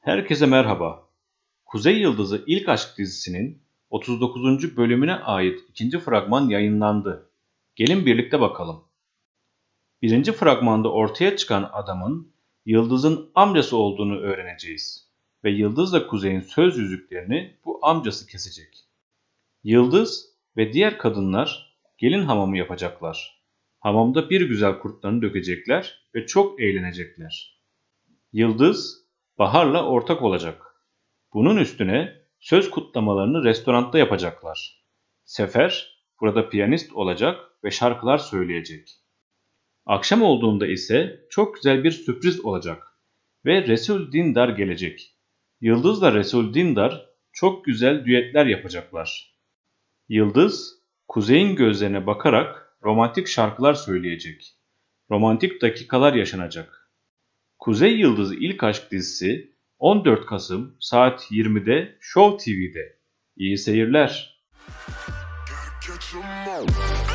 Herkese merhaba. Kuzey Yıldızı İlk Aşk dizisinin 39. bölümüne ait ikinci fragman yayınlandı. Gelin birlikte bakalım. Birinci fragmanda ortaya çıkan adamın Yıldız'ın amcası olduğunu öğreneceğiz. Ve Yıldız'la Kuzey'in söz yüzüklerini bu amcası kesecek. Yıldız ve diğer kadınlar gelin hamamı yapacaklar. Hamamda bir güzel kurtlarını dökecekler ve çok eğlenecekler. Yıldız Bahar'la ortak olacak. Bunun üstüne söz kutlamalarını restoranda yapacaklar. Sefer burada piyanist olacak ve şarkılar söyleyecek. Akşam olduğunda ise çok güzel bir sürpriz olacak ve Resul Dindar gelecek. Yıldız'la Resul Dindar çok güzel düetler yapacaklar. Yıldız, Kuzey'in gözlerine bakarak romantik şarkılar söyleyecek. Romantik dakikalar yaşanacak. Kuzey Yıldızı İlk Aşk dizisi 14 Kasım saat 20'de Show TV'de. İyi seyirler. 'em all.